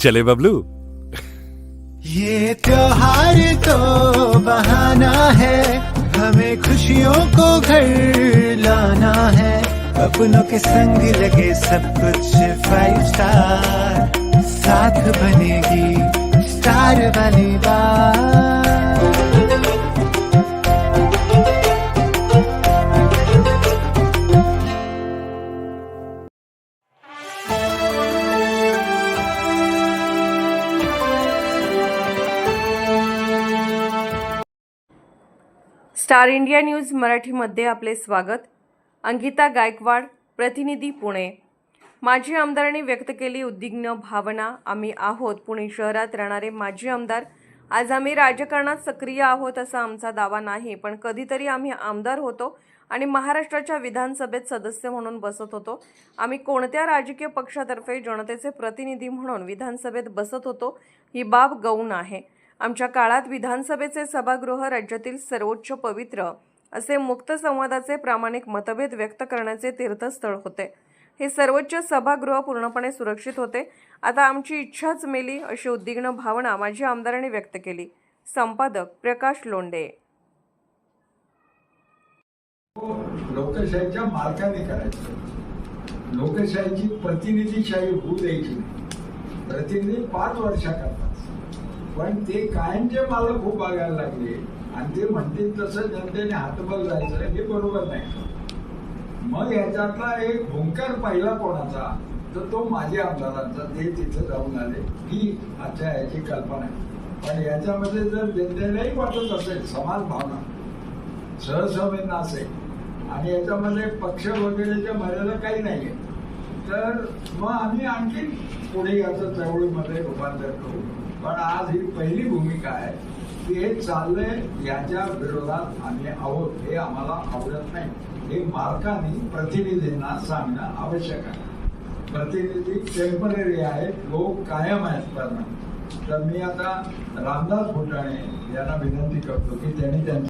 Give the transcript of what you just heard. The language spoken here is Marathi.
चले बबलू। ये त्योहार तो बहाना है, हमें खुशियों को घर लाना है। अपनों के संग लगे सब कुछ फाइव स्टार साथ बनेगी स्टार वाली बात। स्टार इंडिया न्यूज मराठीमध्ये आपले स्वागत. अंकिता गायकवाड प्रतिनिधी पुणे. माजी आमदारांनी व्यक्त केली उद्विग्न भावना. आम्ही आहोत पुणे शहरात राहणारे माजी आमदार. आज आम्ही राजकारणात सक्रिय आहोत असा आमचा दावा नाही पण कधीतरी आम्ही आमदार होतो आणि महाराष्ट्राच्या विधानसभेत सदस्य म्हणून बसत होतो. आम्ही कोणत्या राजकीय पक्षातर्फे जनतेचे प्रतिनिधी म्हणून विधानसभेत बसत होतो ही बाब गौण आहे. आमच्या काळात विधानसभेचे सभागृह राज्यातील सर्वोच्च पवित्र असे मुक्त संवादाचे प्रामाणिक मतभेद व्यक्त करण्याचे तीर्थस्थळ होते. हे सर्वोच्च सभागृह पूर्णपणे सुरक्षित होते. आता आमची इच्छाच मेली अशी उद्विग्न भावना माझी आमदारांनी व्यक्त केली. संपादक प्रकाश लोंडे लोकशाहीच्या मार्गाने करायचं. लोकशाहीची प्रतिनिधीशाही होऊ द्यायची नाही. प्रतिनिधी पाच वर्षाकरता पण ते कायमचे मला खूप बघायला लागले. आणि ते म्हणतील तसं जनतेने हातबल जायचं हे बरोबर नाही. मग याच्यातला एक भूंकर पहिला कोणाचा? तर तो माझ्या आमदारांचा. ते तिथे जाऊन आले. ही अच्छा याची कल्पना आहे. पण याच्यामध्ये जर जनतेलाही वाटत असेल समान भावना सहसंवेदना असेल आणि याच्यामध्ये पक्ष वगैरेच्या मर्यादा काही नाहीये. तर मग आम्ही आणखी पुढे याचं चळवळीमध्ये रूपांतर करू. पण आज ही पहिली भूमिका आहे की हे चाललंय याच्या विरोधात आम्ही आहोत हे आम्हाला आवडत नाही. हे मार्काने प्रतिनिधींना सांगणं आवश्यक आहे. प्रतिनिधी टेंपररी आहेत लोक कायम आहेत त्यांना. तर मी आता रामदास फुटाणे यांना विनंती करतो की त्यांनी त्यांची